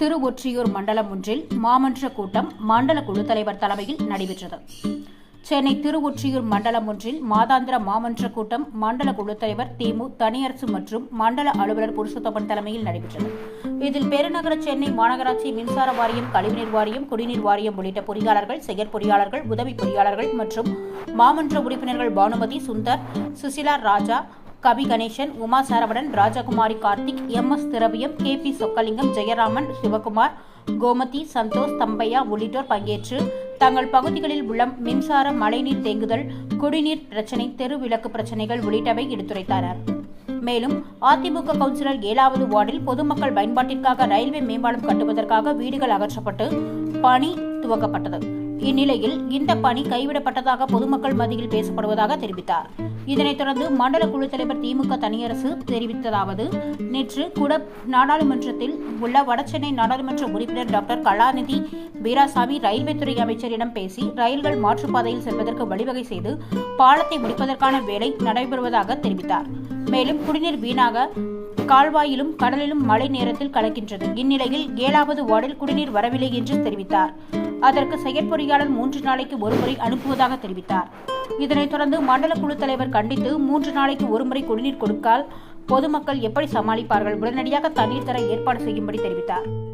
திருவொற்றியூர் மண்டலம் ஒன்றில் மாமன்ற கூட்டம் மண்டல குழு தலைவர் தலைமையில் நடைபெற்றது. சென்னை திருவொற்றியூர் மண்டலம் ஒன்றில் மாதாந்திர மாமன்ற கூட்டம் மண்டல குழு தலைவர் திமு தனியரசு மற்றும் மண்டல அலுவலர் புருஷோத்தமன் தலைமையில் நடைபெற்றது. இதில் பெருநகர சென்னை மாநகராட்சி மின்சார வாரியம் கழிவுநீர் வாரியம் குடிநீர் வாரியம் உள்ளிட்ட பொறியாளர்கள் செயற்பொறியாளர்கள் உதவி பொறியாளர்கள் மற்றும் மாமன்ற உறுப்பினர்கள் Bhanumathi Sundar Susila Raja Kavi Ganesan Uma Saravanan Rajakumari Karthik M S Thiraviyam K P Chokkalingam Jayaraman Sivakumar Gomathi Santhosh Thambaiah உள்ளிட்டோர் பங்கேற்று தங்கள் பகுதிகளில் உள்ள மின்சார மழைநீர் தேங்குதல் குடிநீர் பிரச்சினை தெரு விளக்கு பிரச்சினைகள் உள்ளிட்டவை எடுத்துரைத்தனர் மேலும் அதிமுக கவுன்சிலர் ஏழாவது வார்டில் பொதுமக்கள் பயன்பாட்டிற்காக ரயில்வே மேம்பாலம் கட்டுவதற்காக வீடுகள் அகற்றப்பட்டு பணி துவக்கப்பட்டது. இந்நிலையில் இந்த பணி கைவிடப்பட்டதாக பொதுமக்கள் மத்தியில் பேசப்படுவதாக தெரிவித்தார். இதனைத் தொடர்ந்து மண்டல குழு தலைவர் திமுக தனியரசு தெரிவித்ததாவது நேற்று குட நாடாளுமன்றத்தில் உள்ள வடசென்னை நாடாளுமன்ற உறுப்பினர் டாக்டர் கலாநிதி வீராசாமி ரயில்வே துறை அமைச்சரிடம் பேசி ரயில்கள் மாற்றுப்பாதையில் செல்வதற்கு வழிவகை செய்து பாலத்தை முடிப்பதற்கான வேலை நடைபெறுவதாக தெரிவித்தார். மேலும் குடிநீர் வீணாக கால்வாயிலும் கடலிலும் மழை நேரத்தில் கலக்கின்றது. இந்நிலையில் ஏழாவது வார்டில் குடிநீர் வரவில்லை என்று தெரிவித்தார். அதற்கு செயற்பொறியாளர் மூன்று நாளைக்கு ஒருமுறை அனுப்புவதாக தெரிவித்தார். இதனைத் தொடர்ந்து மண்டல குழு தலைவர் கண்டித்து மூன்று நாளைக்கு ஒருமுறை குடிநீர் கொடுக்கால் பொதுமக்கள் எப்படி சமாளிப்பார்கள்? உடனடியாக தண்ணீர் தர ஏற்பாடு செய்யும்படி தெரிவித்தார்.